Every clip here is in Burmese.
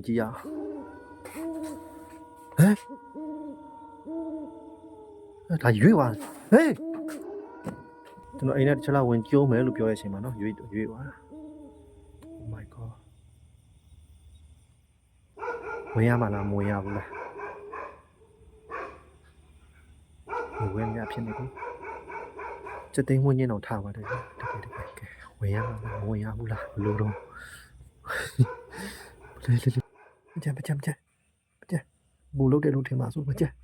ဝင်ကြည့်ရအောင်ဟမ်အဲ့ဒါရွေ့သွားဟေးကျွန်တော်အိမ်ထဲတစ်ချက်လောက်ဝင်ကျိုးမယ်လို့ပြောတဲ့အချိန်မှာနော်ရွေ့ရွေ့သွားတာ Oh my god ဝင်ရမှာလားမဝင်ရဘူးလားဒီဝင်ရဖြစ်နေပြီစက်သိန်းဝင်ညင်းတော့ထားပါတယ်တကယ်တကယ်ကဲဝင်ရမှာလားမဝင်ရဘူးလားဘယ်လိုတော့လေလေလေ မကြမ်းမကြမ်းမကြမ်းမကြမ်းဘူလုတ်တယ်လို့ထင်ပါစို့မကြမ်း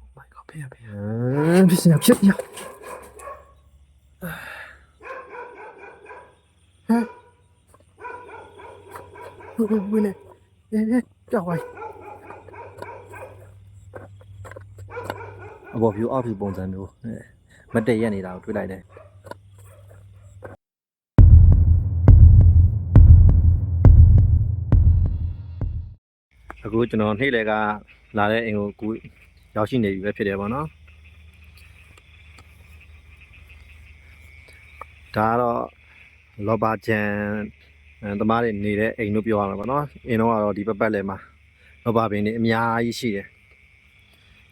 Oh my god ဖေးဖေးဖြစ်နေဖြစ်နေဟမ်ဘယ်ဘယ်လဲအေးကြောက်ပါအဘော view အောက်ဖြူပုံစံမျိုးမတည့်ရက်နေတာကိုတွေ့လိုက်တယ် အခုကျွန်တော်နေ့လေကလာတဲ့အိမ်ကိုအခုရောက်ရှိနေပြီပဲဖြစ်တယ်ပေါ့နော်ဒါကတော့လောဘာဂျန်အဲသမားတွေနေတဲ့အိမ်လို့ပြောရမှာပေါ့နော်အိမ်တော့ကတော့ဒီပတ်ပတ်လည်မှာလောဘာပင်တွေအများကြီးရှိတယ်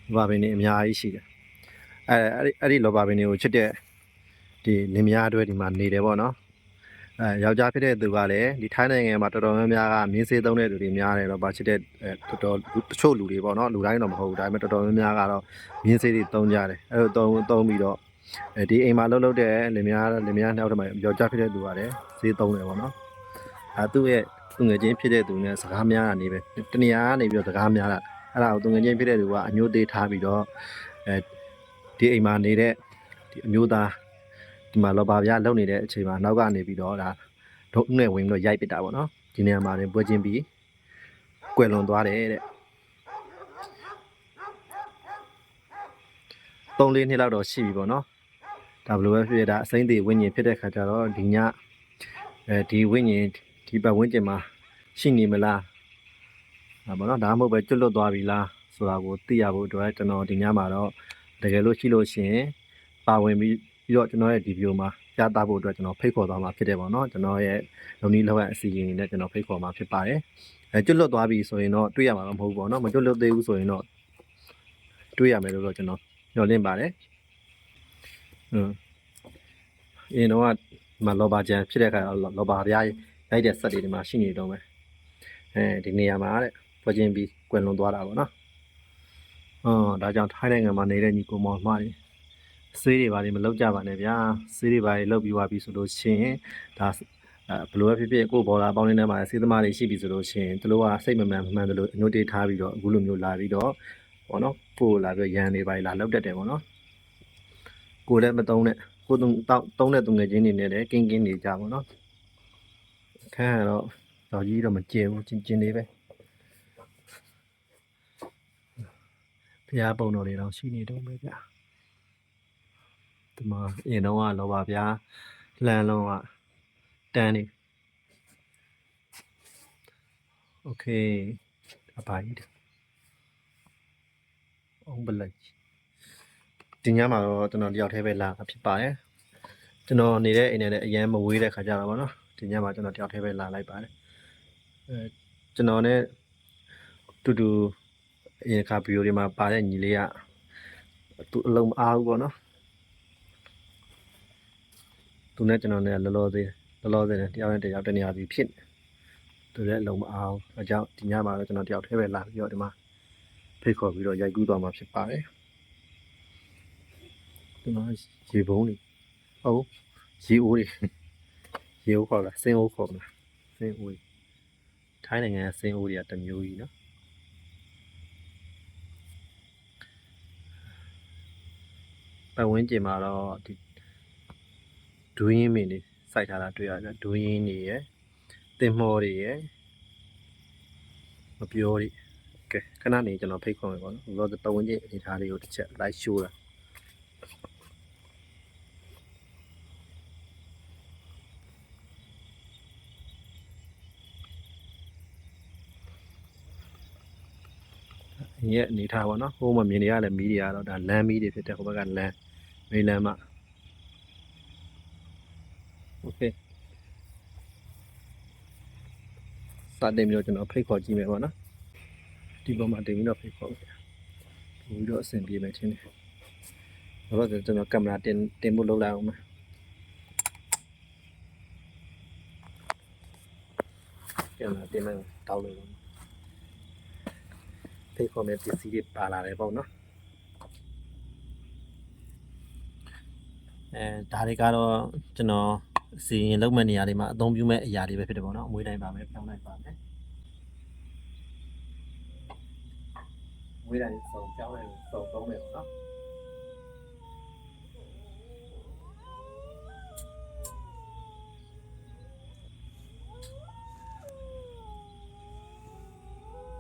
လောဘာပင်တွေအများကြီးရှိတယ်အဲအဲ့ဒီအဲ့ဒီလောဘာပင်တွေကိုချစ်တဲ့ဒီလင်မယားတွေဒီမှာနေတယ်ပေါ့နော် အဲယောက်ျားဖြစ်တဲ့သူကလည်းဒီထိုင်းနိုင်ငံမှာတော်တော်များများကမြင်းစေးသုံးတဲ့လူတွေများတယ်တော့ဗာချစ်တဲ့အဲတော်တော်တချို့လူတွေပေါ့နော်လူတိုင်းတော့မဟုတ်ဘူးဒါပေမဲ့တော်တော်များများကတော့မြင်းစေးတွေသုံးကြတယ်အဲလိုသုံးသုံးပြီးတော့အဲဒီအိမ်မှာလှုပ်လှုပ်တဲ့လင်မယားလင်မယားနှစ်ယောက်တည်းမှာယောက်ျားဖြစ်တဲ့သူကလည်းစေးသုံးတယ်ပေါ့နော်အဲသူ့ရဲ့သူငယ်ချင်းဖြစ်တဲ့သူနဲ့စကားများတာနေပဲတနေရာကနေပြီးတော့စကားများတာအဲ့ဒါကိုသူငယ်ချင်းဖြစ်တဲ့သူကအညိုသေးထားပြီးတော့အဲဒီအိမ်မှာနေတဲ့ဒီအမျိုးသား ဒီမှာလောပါဗျာလုံနေတဲ့အချိန်မှာနောက်ကနေပြီးတော့ဒါဒုတ်နဲ့ဝင်ပြီးတော့ရိုက်ပစ်တာပေါ့နော်ဒီနေရာမှာလည်းပွဲချင်းပြီးကွယ်လွန်သွားတယ်တဲ့3လေးနှစ်လောက်တော့ရှိပြီပေါ့နော်ဒါဘယ်လိုပဲဖြစ်ဖြစ်ဒါအစိမ့်သေးဝိညာဉ်ဖြစ်တဲ့ခါကျတော့ဒီညအဲဒီဝိညာဉ်ဒီပတ်ဝန်းကျင်မှာရှိနေမလားဒါပေါ့နော်ဒါမှမဟုတ်ပဲကျွတ်လွတ်သွားပြီလားဆိုတာကိုသိရဖို့အတွက်ကျွန်တော်ဒီညမှာတော့တကယ်လို့ရှိလို့ရှိရင်ပါဝင်ပြီး ပြီးတော့ကျွန်တော်ရဲ့ဒီဗီဒီယိုမှာပြသဖို့အတွက်ကျွန်တော်ဖိတ်ခေါ်သွားမှာဖြစ်တယ်ပေါ့နော်ကျွန်တော်ရဲ့လုံနီးလောက်ရအစီအစဉ်နဲ့ကျွန်တော်ဖိတ်ခေါ်မှာဖြစ်ပါတယ်အဲကျွတ်လွတ်သွားပြီဆိုရင်တော့တွေ့ရမှာတော့မဟုတ်ဘူးပေါ့နော်မကျွတ်လွတ်သေးဘူးဆိုရင်တော့တွေ့ရမယ်လို့တော့ကျွန်တော်ညှော်လင့်ပါတယ်อืมအင်းတော့ကမလောဘာဂျန်ဖြစ်တဲ့အခါတော့လောဘာပြားရိုက်တဲ့ဆက်တွေဒီမှာရှိနေတော့မယ်အဲဒီနေရာမှာတဲ့ပွဲချင်းပြီးကွယ်လွန်သွားတာပေါ့နော်အော်ဒါကြောင့်ထိုင်းနိုင်ငံမှာနေတဲ့ညီကိုမောင်မတွေ ဆေးတွေဘာတွေမလောက်ကြပါနဲ့ဗျာဆေးတွေဘာတွေလောက်ပြီးသွားပြီဆိုလို့ရှိရင်ဒါအဲဘယ်လိုပဲဖြစ်ဖြစ်ကိုယ့်ဘော်လာပေါင်းနေတဲ့မှာဆေးသမားတွေရှိပြီဆိုလို့ရှိရင်သူတို့ကစိတ်မမှန်မှန်တယ်လို့အညွှတ်တေးထားပြီးတော့အခုလိုမျိုးလာပြီးတော့ဘောနော်ပို့လာပြီးရန်တွေဘာတွေလာလောက်တတ်တယ်ဘောနော်ကိုယ်လည်းမတုံးနဲ့ကိုယ်တုံးတောက်တုံးတဲ့သူငယ်ချင်းတွေနဲ့လည်းကင်းကင်းနေကြဘောနော်အခန်းကတော့တော့ကြီးတော့မကျဲဘူးချင်းချင်းလေးပဲဖျားပုံတော်တွေတော့ရှိနေတော့ပဲဗျာ ဒီမှာအရင်တော့ကလောပါဗျာလှမ်းလုံးကတန်းနေโอเคအပါကြီးအောင်ဘလိုက်ဒီညမှာတော့ကျွန်တော်တယောက်တည်းပဲလာတာဖြစ်ပါတယ်ကျွန်တော်နေတဲ့အိမ်နဲ့လည်းအရန်မဝေးတဲ့ခါကြတော့ဗောနော်ဒီညမှာကျွန်တော်တယောက်တည်းပဲလာလိုက်ပါတယ်အဲကျွန်တော်နဲ့တူတူအရင်ခါဗီဒီယိုတွေမှာပါတဲ့ညီလေးကသူအလုံးမအားဘူးဗောနော် သူနဲ့ကျွန်တော်နဲ့လောလောသေးလောလောသေးနဲ့တယောက်နဲ့တယောက်တနေရာစီဖြစ်နေသူလည်းအလုံးမအောင်အကြောင်းဒီညမှာတော့ကျွန်တော်တယောက်တည်းပဲလာပြီးတော့ဒီမှာဖိတ်ခေါ်ပြီးတော့ရိုက်ကူးသွားမှာဖြစ်ပါတယ်ဒီမှာရေပုံးနေဟုတ်ရေအိုးတွေရေအိုးခေါ်လားစင်းအိုးခေါ်မလားစင်းအိုးထိုင်းနိုင်ငံကစင်းအိုးတွေကတစ်မျိုးကြီးနော်ပတ်ဝန်းကျင်မှာတော့ဒီ ဒူးရင်းမင်းတွေစိုက်ထားတာတွေ့ရတယ်ဒူးရင်းတွေရယ်တင်မောတွေရယ်မပြောတွေကဲခဏနေကျွန်တော်ဖိတ်ခေါ်မယ်ပေါ့နော်လောပတ်ဝန်းကျင်အနေထားလေးကိုတစ်ချက်လိုက်ရှိုးတာရဲ့အနေထားပေါ့နော်ဟိုမှာမြင်နေရတဲ့မီးတွေကတော့ဒါလမ်းမီးတွေဖြစ်တဲ့ဟိုဘက်ကလမ်းမေးလမ်းမှာ โอเค စတင်ပြီးတော့ကျွန်တော်ဖိတ်ခေါ်ကြည့်မယ်ပေါ့နော်ဒီပေါ်မှာတင်ပြီးတော့ဖိတ်ခေါ်မယ်ပို့ပြီးတော့အဆင်ပြေမယ်ထင်တယ်ဘာလို့လဲကျွန်တော်ကင်မရာတင်တင်ဖို့လုပ်လိုက်အောင်မယ်ကင်မရာတင်မယ်တောက်လို့ဖိတ်ခေါ်မယ်ပစ္စည်းတွေပါလာတယ်ပေါ့နော်အဲဒါတွေကတော့ကျွန်တော် စီရင်လုံးမဲ့နေရာတွေမှာအသုံးပြုမဲ့အရာတွေပဲဖြစ်တယ်ပေါ့နော်အမွေးတိုင်းပါမယ်ပြောင်းလိုက်ပါမယ်အမွေးတိုင်းစုံပြောင်းလိုက်စုံသုံးမယ်ပေါ့နော်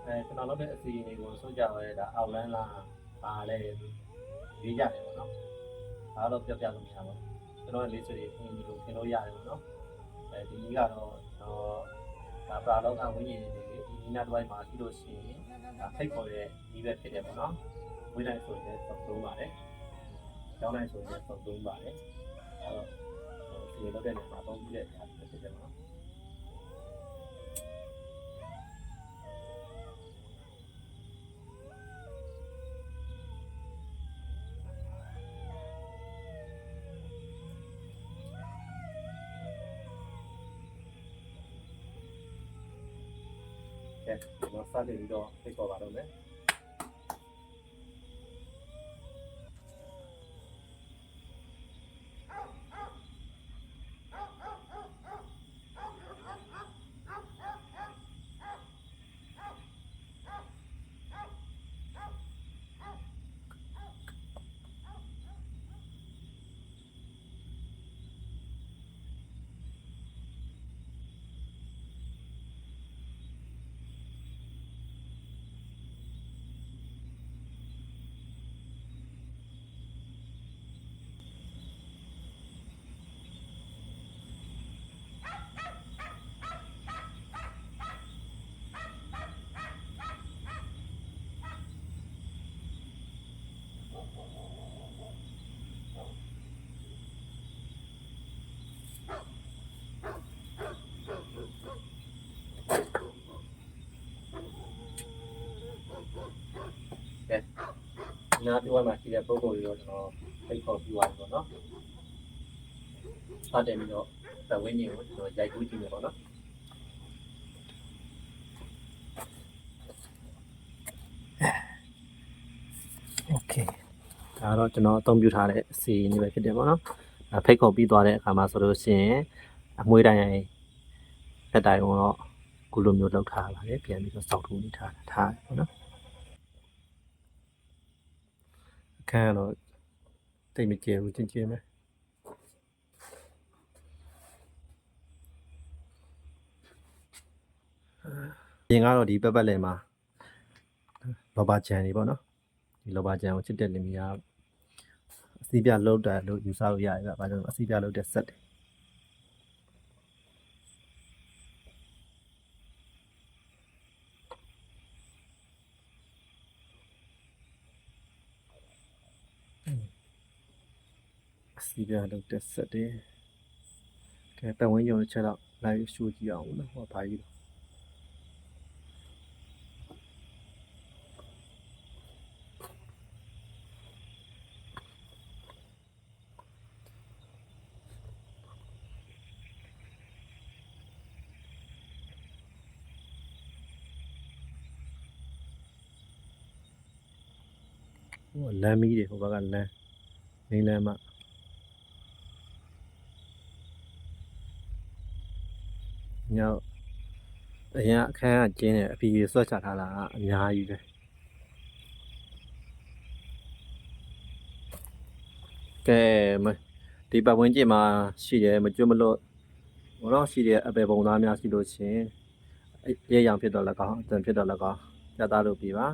အဲကျွန်တော်လုပ်တဲ့အစီအရင်တွေကိုဆိုကြရဲဒါအောက်လန်းလားပါလဲရေးကြတယ်ပေါ့နော်ဒါတော့ပြပြလို့မရပါဘူး ကျွန်တော်လေးစွေတွေထင်လို့ခင်လို့ရတယ်ပေါ့နော်အဲဒီနည်းကတော့တော့ဒါပရာလောကဝိညာဉ်တွေဒီနီနာတစ်ဝိုက်မှာရှိလို့ရှိရင်ဒါဖိတ်ခေါ်တဲ့ဒီပဲဖြစ်တယ်ပေါ့နော်ဝိတိုင်းဆိုရင်သုံးသုံးပါတယ်ကျောင်းတိုင်းဆိုရင်သုံးသုံးပါတယ်အဲတော့ဒီလိုတဲ့နေရာမှာသုံးပြီးတဲ့အရာတွေဖြစ်တယ်ပေါ့နော် ကဲကျွန်တော်စတင်ပြီးတော့ဖိတ်ခေါ်ပါတော့မယ် နားပြောမှာရှိတဲ့ပုံပုံတွေတော့ကျွန်တော်ဖိတ်ခေါ်ပြီးသွားပြီပေါ့နော်စတင်ပြီးတော့သဝင်းကြီးကိုကျွန်တော်ရိုက်ကူးကြည့်မယ်ပေါ့နော် โอเคဒါတော့ကျွန်တော်အသုံးပြုထားတဲ့စီနေပဲဖြစ်တယ်ပေါ့နော်အဲဖိတ်ခေါ်ပြီးသွားတဲ့အခါမှာဆိုလို့ရှိရင်အမွှေးတိုင်းဖက်တိုင်းတော့ခုလိုမျိုးလောက်ထားပါတယ်ပြန်ပြီးတော့စောက်ထိုးနေထားတာထားတယ်ပေါ့နော် ခန်းကတော့တိတ်မကျဲဘူးချင်းချင်းပဲရင်ကတော့ဒီပက်ပက်လယ်မှာလောဘချန်နေပေါ့နော်ဒီလောဘကြံကိုချစ်တဲ့လင်မယားအစီပြလောက်တာလို့ယူဆလို့ရတယ်ဗျ။ဘာကြောင့်လဲအစီပြလောက်တဲ့ဆက်တယ်အ စီပြလောက်တဲ့ဆက်တယ်။ကဲပတ်ဝန်းကျင်ကိုချက်တော့လိုက်ရှိုးကြည့်အောင်နော်။ဟောဘာကြီးလဲဟိုလမ်းမီးတွေဟိုဘက်ကလမ်းမင်းလမ်းမ ညောက်အရင်အခန်းကကျင်းတယ်အဖီဆွတ်ချထားတာကအများကြီးပဲကဲမဒီပတ်ဝန်းကျင်မှာရှိတယ်မကျွတ်မလို့ဘောတော့ရှိတယ်အပေပုံသားများရှိလို့ရှရင်ရဲရောင်ဖြစ်တော့လည်းကောင်းအတန်ဖြစ်တော့လည်းကောင်းပြသလို့ပြပါ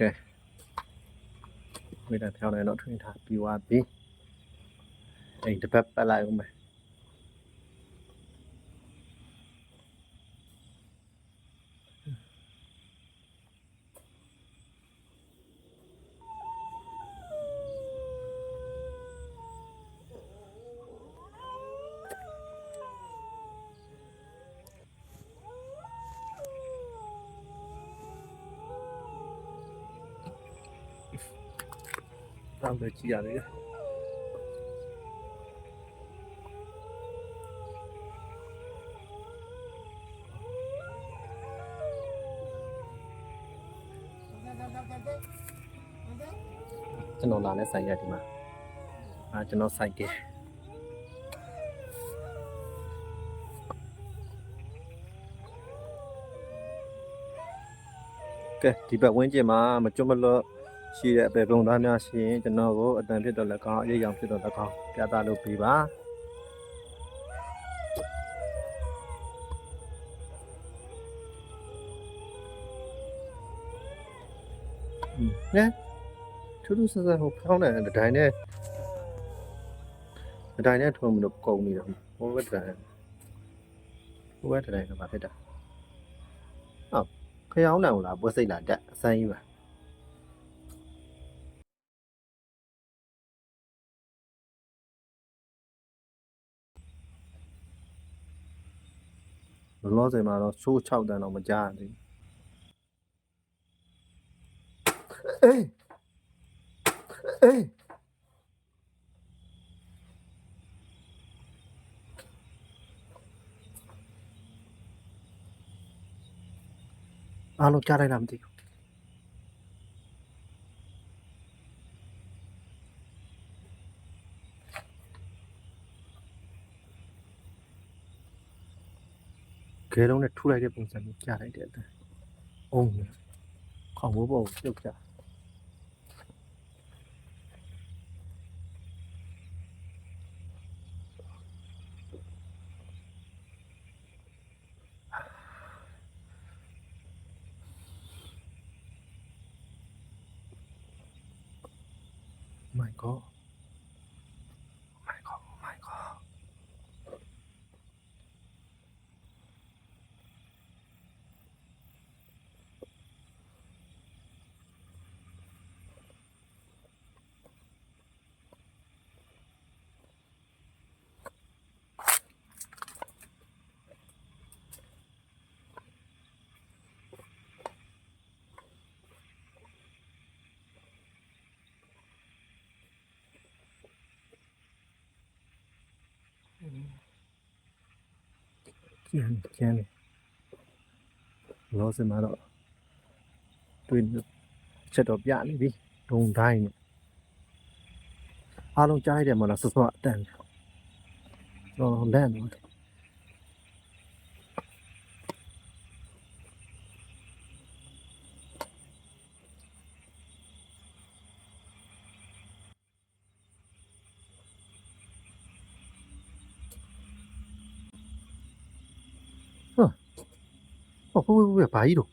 ကဲဝိဒါဖြောင်းနေတော့ထွင်ထားပြီးသွားပြီအဲ့ဒီတစ်ပတ်ပတ်လိုက်ဦးမယ် တော့လည်းကြည့်ရတယ်ကျွန်တော်လာလဲဆိုင်ရဒီမှာအာကျွန်တော်ဆိုင်တယ်ကဲဒီဘက်ဝင်းကျင်မှာမကျွတ်မလွတ် ရှိတဲ့အပေပုံသားများရှိရင်ကျွန်တော်ကိုအတန်ဖြစ်တော့လည်းကောင်းအရေးရောင်ဖြစ်တော့လည်းကောင်းပြသလို့ပြပါဟင်းနဲထူးထူးဆန်းဆန်းဟိုဖောင်းတဲ့ဒိုင်နဲ့ဒိုင်နဲ့ထုံးပြီးတော့ကုန်နေတော့ဟိုဘက်ဒိုင်ဟိုဘက်ဒိုင်ကဘာဖြစ်တာဟုတ်ခရောင်းတယ်ဟုတ်လားပွဲစိတ်လာတက်အစမ်းကြီးပါ လောလောဆယ်မှာတော့ချိုး6တန်းတော့မကြားရသေးဘူးအေးအေးအားလုံးကြားလိုက်လားမသိဘူး ခဲလုံးနဲ့ထူလိုက်တဲ့ပုံစံမျိုးကြားလိုက်တဲ့အတိုင်းအုံးနေခေါင်းဘိုးဘုံပြုတ်ကြ my god my god my god ကျန်ကျန်နေလောစင်မှာတော့တွေ့ချက်တော့ပြနေပြီဒုံတိုင်းနဲ့အားလုံးကြားလိုက်တယ်မလားစောစောအတန်တော့လန့်တော့ ဟောဟိုဟိုဘာကြီးတော့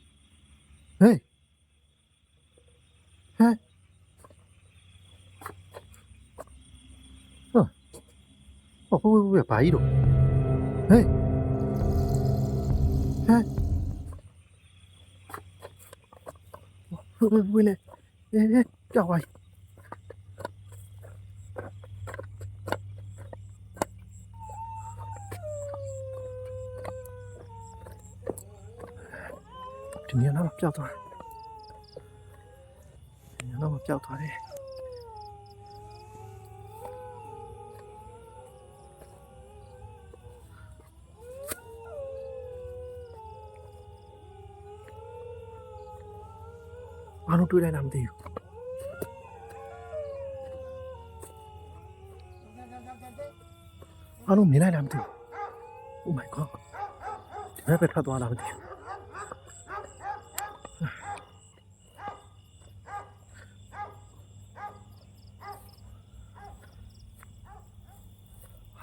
ဟေးဟဲ့ဟောဟိုဟိုဘာကြီးတော့ဟေးဟဲ့ဟိုဟိုဟိုလေဟဲ့ကြောက်ပါ ဒီညနာ ပျောက်သွားတယ်ဒီညနာပျောက်သွားတယ်ဘာလို့တွေ့လိုက်တာမသိဘူးဘာလို့မြင်လိုက်တာမသိဘူး Oh my god ဒီဘက်ပဲထွက်သွားတာမသိဘူး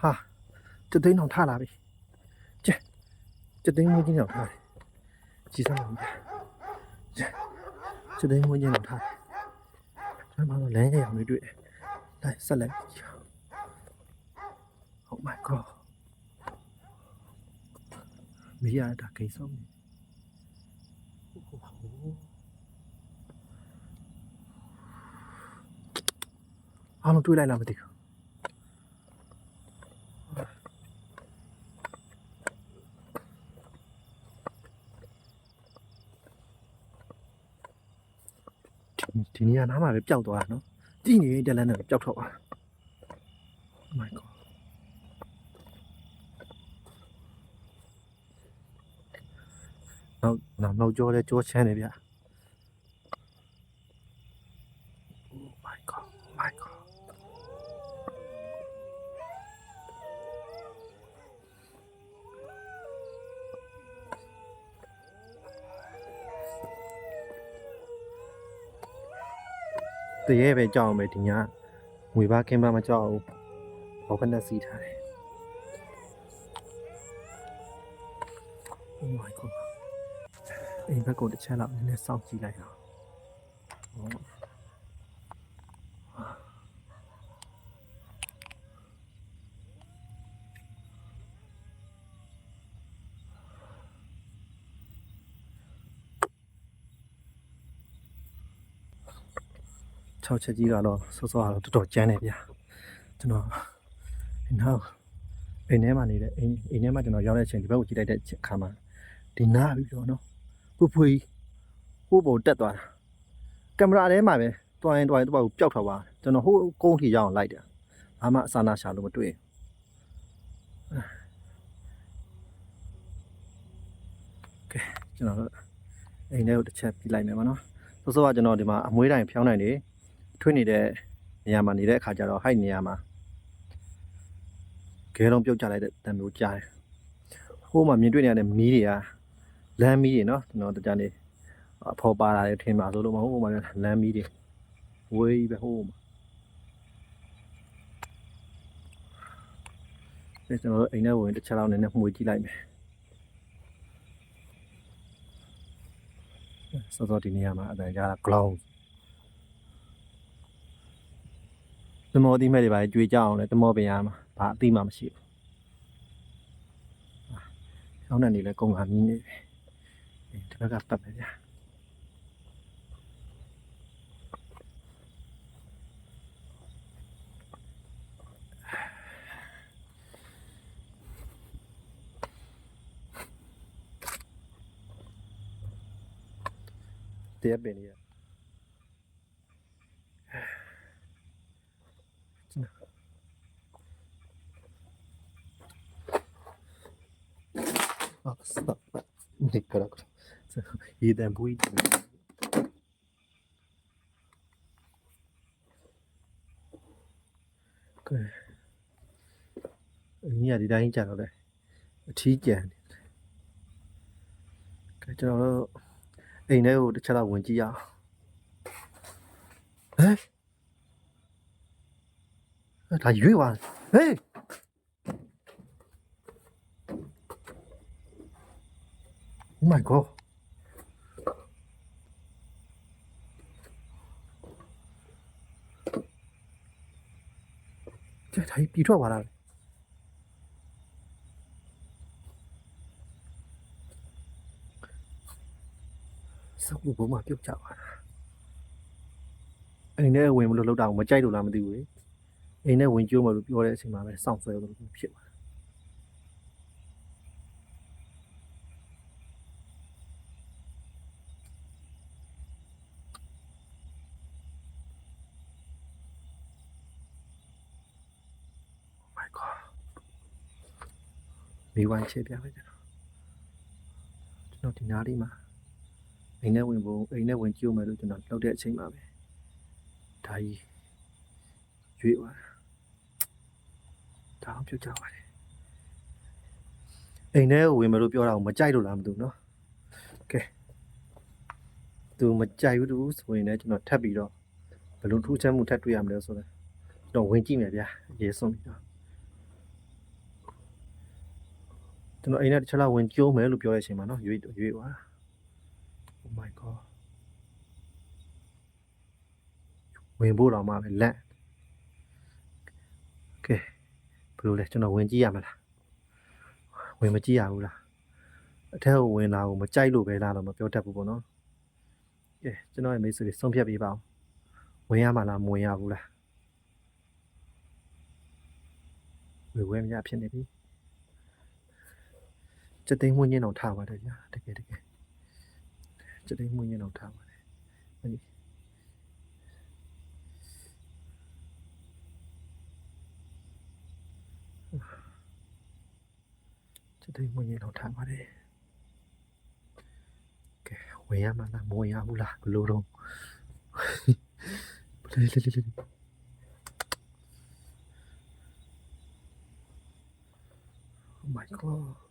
ဟာတသိန်းအောင်ထလာပြီကျက်တသိန်းမိုးကြီးအောင်ထားတယ်ကြီးစားလို့ကျက်စစ်သိမ်းဝင်းကျင်တော့ထားတယ်ကျွန်တော်တို့လမ်းရအောင်လေးတွေ့တယ်လိုက်ဆက်လိုက်ကြည့်အောင် Oh my god မရတာကိစ္စမအားလုံးတွေ့လိုက်လားမသိဘူး ဒီဒီနေရာနားမှာပဲပျောက်သွားတာနော်ကြည့်နေတဲ့လမ်းနဲ့ပျောက်ထွက်သွားတာ Oh my god နောက်နောက်နောက်ကြောလဲကြောချမ်းတယ်ဗျ Oh my god Oh my god တရေပဲကြောက်အောင်ပဲဒီညငွေပါကင်းပါမကြောက်ဘူးဘောကနဲ့စီးထားတယ် Oh my god အိမ်ဘက်ကိုတစ်ချက်လောက်နည်းနည်းစောင့်ကြည့်လိုက်အော 6ချက်ကြီးကတော့စောစောကတော့တော်တော်ကျန်းနေဗျာကျွန်တော်ဒီနောက်အိမ်ထဲမှာနေတဲ့အိမ်အိမ်ထဲမှာကျွန်တော်ရောက်တဲ့အချိန်ဒီဘက်ကိုကြည့်လိုက်တဲ့အခါမှာဒီနားပြီးတော့နော်ပူဖွေးဟိုးပေါ်တက်သွားတာကင်မရာထဲမှာပဲတွိုင်းတွိုင်းတော့ပျောက်ထွက်သွားကျွန်တော်ဟိုးကုန်းထီရောက်အောင်လိုက်တယ်ဘာမှအစာနာရှာလို့မတွေ့ကဲကျွန်တော်တို့အိမ်ထဲကိုတစ်ချက်ပြလိုက်မယ်မနော်စောစောကကျွန်တော်ဒီမှာအမွှေးတိုင်ဖြောင်းနိုင်နေ ထွေးနေတဲ့နေရာမှာနေတဲ့အခါကျတော့ဟိုက်နေရာမှာခဲလုံးပြုတ်ကြလိုက်တဲ့တံမျိုးကြားတယ်ဟိုးမှာမြင်တွေ့နေရတဲ့မီးတွေကလမ်းမီးတွေနော်ကျွန်တော်တကြနေအဖော်ပါလာတယ်ထင်ပါဆိုလို့မဟုတ်ဘူးဟိုမှာလမ်းမီးတွေဝေးပဲဟိုးမှာဒါကျွန်တော်တို့အိမ်ထဲဝင်တစ်ချက်လောက်နည်းနည်းမှွေကြည့်လိုက်မယ်စောစောဒီနေရာမှာအတန်ကြားတာ glow တမောတိမဲ့တွေပါကြွေကြအောင်လဲတမောပင်ရမှာဘာအတိမှမရှိဘူး။ဆောင်းတဲ့နေလဲကုံကမီးနေပြီ။ဒီဘက်ကပတ်ပဲဗျာ။တရားပင်ကြီး А, стоп. Дикка Їдемо, поїдемо. Okay. အင်းကြီးကဒီတိုင်းကြာတော့လေအထီးကြံနေတယ်။ကဲကျွန်တော်တို့အိမ်ထဲကိုတစ်ချက်တော့ဝင်ကြည့်ရအောင်။ဟမ်။ဒါရွေးပါဟေး go. Chết thấy bị thuốc vào đây. Sao cũng bố mà tiếp chậu à? Anh này quên một lần lâu đầu mà chay đủ làm mà tiêu ấy. Anh này quên chưa mà được vô đây thì mà phải xong rồi rồi chịu. မေးဝိုင်းချေပြပဲကျွန်တော်ကျွန်တော်ဒီနားလေးမှာအိမ်ထဲဝင်ဖို့အိမ်ထဲဝင်ကြည့်မယ်လို့ကျွန်တော်လောက်တဲ့အချိန်မှာပဲဒါကြီးရွေးသွားတာဒါအောင်ပြုတ်ကြပါလေအိမ်ထဲဝင်မယ်လို့ပြောတာကိုမကြိုက်လို့လားမသိဘူးနော်ကဲသူမကြိုက်ဘူးသူဆိုရင်လည်းကျွန်တော်ထပ်ပြီးတော့ဘယ်လိုထူးခြားမှုထပ်တွေ့ရမလဲဆိုတော့ကျွန်တော်ဝင်ကြည့်မယ်ဗျာရေစွန့်ပြီးတော့ ကျွန်တော်အိမ်ထဲတစ်ချက်လောက်ဝင်ကျိုးမယ်လို့ပြောတဲ့အချိန်မှာနော်ရွေ့ရွေ့သွား Oh my god ဝင်ဖို့တော့မှပဲလန့်ကဲဘယ်လိုလဲကျွန်တော်ဝင်ကြည့်ရမလားဝင်မကြည့်ရဘူးလားအထက်ကိုဝင်လာကိုမကြိုက်လို့ပဲလားတော့မပြောတတ်ဘူးပေါ့နော်ကဲကျွန်တော်ရဲ့မိတ်ဆွေတွေဆုံးဖြတ်ပေးပါဦးဝင်ရမှာလားမဝင်ရဘူးလားဝေဝဲမရဖြစ်နေပြီ ချက်သိမ်းမွေးညင်းအောင်ထားပါတယ်ဗျာတကယ်တကယ်ချက်သိမ်းမွေးညင်းအောင်ထားပါတယ်အဲ့ဒီချက်သိမ်းမွေးညင်းအောင်ထားပါတယ်ကဲဝင်ရမှာလားမဝင်ရဘူးလားဘလို့တော့ဘလေးလေးလေးโอ้ my god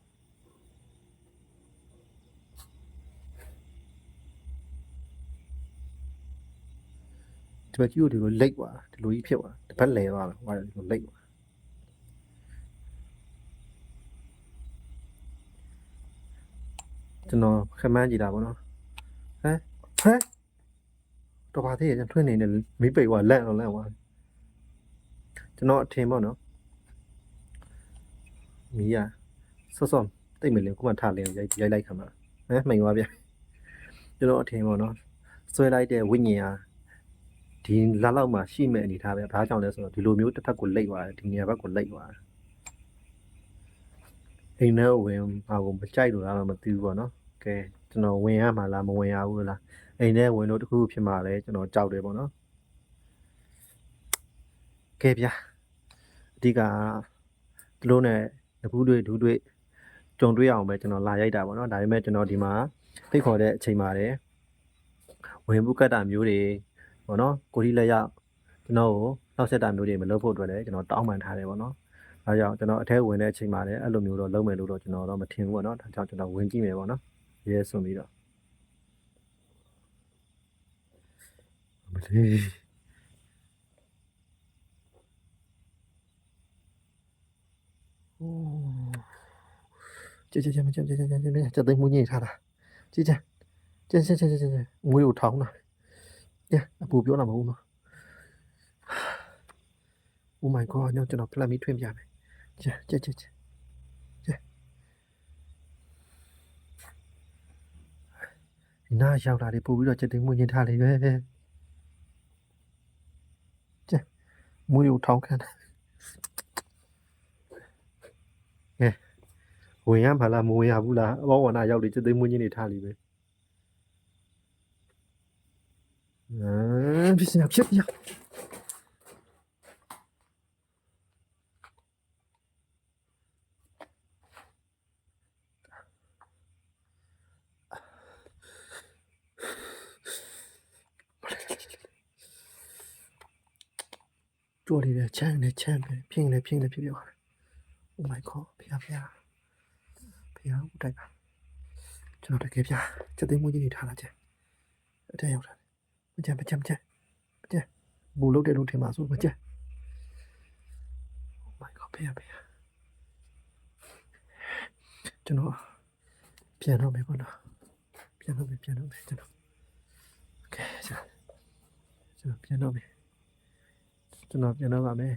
ဒီဘက်ကြီးကိုဒီလိုလိတ်သွားဒီလိုကြီးဖြစ်သွားတစ်ဖက်လဲသွားတယ်ဟိုကဒီလိုလိတ်သွားကျွန်တော်ခမန်းကြည့်တာပေါ့နော်ဟမ်ဟမ်တော့ပါသေးတယ်ကျွန်တော်ထွင်းနေတယ်မိပိတ်သွားလန့်အောင်လန့်သွားကျွန်တော်အထင်ပေါ့နော်မီးရဆော့ဆော့တိတ်မလင်ခုမှထားလင်းရိုက်ရိုက်လိုက်ခါမှာဟမ်မှိန်သွားပြန်ကျွန်တော်အထင်ပေါ့နော်ဆွဲလိုက်တဲ့ဝိညာဉ်ဟာ ဒီလာလောက်မှရှိမဲ့အနေထားပဲဘာကြောင့်လဲဆိုတော့ဒီလိုမျိုးတစ်ဖက်ကိုလိတ်သွားတယ်ဒီနေရာဘက်ကိုလိတ်သွားတယ်အိမ်ထဲကိုဝင်ဘာကိုမကြိုက်လို့လားတော့မသိဘူးပေါ့နော်ကဲကျွန်တော်ဝင်ရမှာလားမဝင်ရဘူးလားအိမ်ထဲဝင်လို့တခုခုဖြစ်မှာလဲကျွန်တော်ကြောက်တယ်ပေါ့နော်ကဲဗျာအဓိကဒီလိုနဲ့တပူးတွေဒူးတွေကြုံတွေ့အောင်ပဲကျွန်တော်လာရိုက်တာပေါ့နော်ဒါပေမဲ့ကျွန်တော်ဒီမှာဖိတ်ခေါ်တဲ့အချိန်ပါတယ်ဝင်ဘူးကတ်တာမျိုးတွေ ပေါ့နော်ကိုဒီလက်ရောက်ကျွန်တော်ကိုနောက်ဆက်တာမျိုးတွေမလုပ်ဖို့အတွက်လည်းကျွန်တော်တောင်းပန်ထားတယ်ပေါ့နော်။အဲဒါကြောင့်ကျွန်တော်အထက်ဝင်တဲ့အချိန်မှာလည်းအဲ့လိုမျိုးတော့လုပ်မယ်လို့တော့ကျွန်တော်တော့မထင်ဘူးပေါ့နော်။ဒါကြောင့်ကျွန်တော်ဝင်ကြည့်မယ်ပေါ့နော်။ရဲဆွန်ပြီးတော့မလေးโอ้ကြကြကြမကြကြကြကြကြကြသိမှုညိထားတာကြကြကြကြကြကြကြငွေကိုထောင်းတာ။ ညအပူပြောတာမဟုတ်ဘူးနော်။ Oh my god ညကျွန်တော်ဖလက်မီထွင်ပြမယ်။ကြက်ကြက်ကြက်ကြက်ကြက်ဒီနားရောက်တာတွေပို့ပြီးတော့ချက်သိမ်းမွေးရင်ထားလေပဲ။ကြက်မွေးကိုထောင်းခံတာ။ကဲဝင်ရမှာလားမဝင်ရဘူးလားအဘောဝနာရောက်လေချက်သိမ်းမွေးရင်နေထားလေပဲ။ 嗯，别呀，别呀。桌里的钱的钱呗，拼了拼了拼了！Oh my god！啪啪啪！我这个，这这给啪，这得摸进去查了去，这要查。 မကြက်မကြက်မကြက်မကြက်ဘူလုတ်တယ်လို့ထင်ပါစို့မကြက် Oh my god ဖေးဖေးကျွန်တော်ပြန်တော့မယ်ပေါ့နော်ပြန်တော့မယ်ပြန်တော့မယ်ကျွန်တော် Okay ကျွန်တော်ပြန်တော့မယ်ကျွန်တော်ပြန်တော့ပါမယ်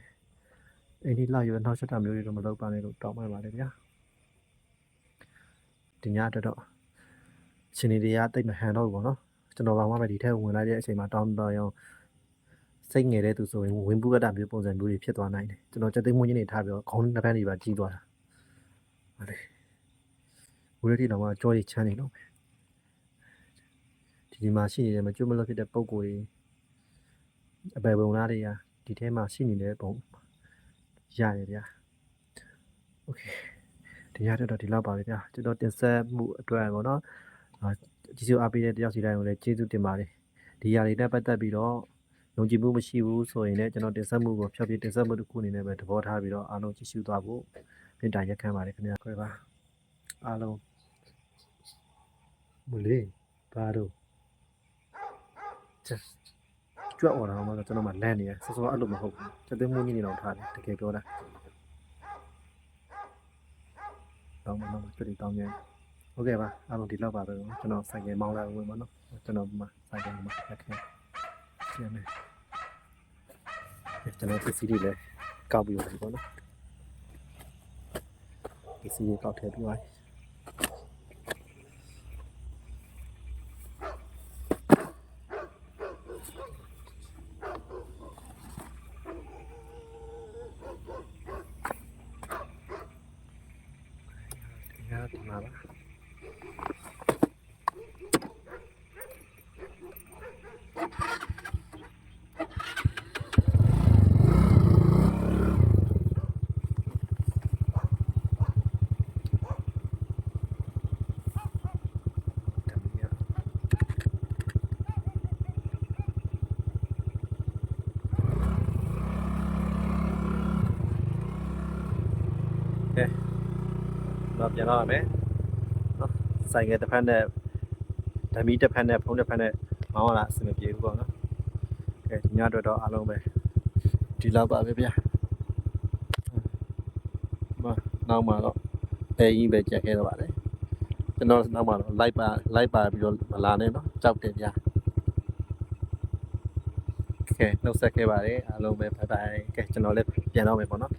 အိမ်ဒီလာရနောက်ဆက်တာမျိုးတွေတော့မလုပ်ပါနဲ့လို့တောင်းပန်ပါတယ်ဗျာဒီညအတွက်တော့ရှင်နေတွေကတိတ်မဟန်တော့ဘူးပေါ့နော် ကျွန်တော်ဘာမှမဒီထက်ဝင်လာတဲ့အချိန်မှာတောင်းတရောင်စိတ်ငယ်တဲ့သူဆိုရင်ဝင်ပုကတမျိုးပုံစံမျိုးတွေဖြစ်သွားနိုင်တယ်ကျွန်တော်စက်သိမ်းမွေးကြီးနေထားပြီးတော့ခေါင်းတစ်ဖက်တွေပါကြီးသွားတာဟုတ်တယ်ဝိရတိတော့မှကြောရီချမ်းနေတော့မယ်ဒီဒီမှာရှိနေတဲ့မကျွတ်မလို့ဖြစ်တဲ့ပုံကိုယ်အပေပုံလားတွေကဒီထဲမှာရှိနေတဲ့ပုံရတယ်ဗျာโอเคဒီရတော့ဒီလောက်ပါပဲဗျာကျွန်တော်တင်ဆက်မှုအတွက်ပေါ့နော် ကျေးဇူးအားပေးတဲ့တယောက်စီတိုင်းကိုလည်းကျေးဇူးတင်ပါတယ်ဒီຢာတွေနဲ့ပတ်သက်ပြီးတော့ယုံကြည်မှုမရှိဘူးဆိုရင်လည်းကျွန်တော်တင်ဆက်မှုကိုဖြောပြတင်ဆက်မှုတစ်ခုအနေနဲ့ပဲသဘောထားပြီးတော့အားလုံးကြည့်ရှုသွားဖို့ပြင်တာရက်ခံပါတယ်ခင်ဗျာခွဲပါအားလုံးမလေးဘာတော့ချက်ကြွအောင်တော့မှကျွန်တော်မှလန့်နေရဆောစောအဲ့လိုမဟုတ်ဘူးချက်သိမ်းမှုကြီးနေတော့ထားတယ်တကယ်ပြောတာတော့မတော့ပြည့်တောင်းနေ ဟုတ်ကဲ့ပါအားလုံးဒီလောက်ပါပဲကျွန်တော်ဆိုင်ကယ်မောင်းလာဝင်ပါနော်ကျွန်တော်ဒီမှာဆိုင်ကယ်မှာရက်ခဲပြန်မယ်ကဲကျွန်တော်ပစ္စည်းတွေလည်းကောက်ပြီးပါပြီပေါ့နော်ပစ္စည်းတွေကောက်ထည့်ပြီးပါပြီဒီကဒီမှာပါတမီးရကဲတော့ ပြန်တော့ရမယ်နော်ဆိုင်ငယ်တစ်ဖက်နဲ့ဓမီတစ်ဖက်နဲ့ဖုန်းတစ်ဖက်နဲ့မောင်းရတာအဆင်မပြေဘူးပေါ့နော်ကဲဒီညအတွက်တော့အားလုံးပဲဒီလောက်ပါပဲဗျာမနောက်မှာတော့အဲကြီးပဲကြက်ခဲ့တော့ပါတယ်ကျွန်တော်နောက်မှာတော့လိုက်ပါလိုက်ပါပြီးတော့မလာနဲ့နော်ကြောက်တယ်ဗျာကဲနှုတ်ဆက်ခဲ့ပါတယ်အားလုံးပဲဘိုင်ဘိုင်ကဲကျွန်တော်လည်းပြန်တော့မယ်ပေါ့နော်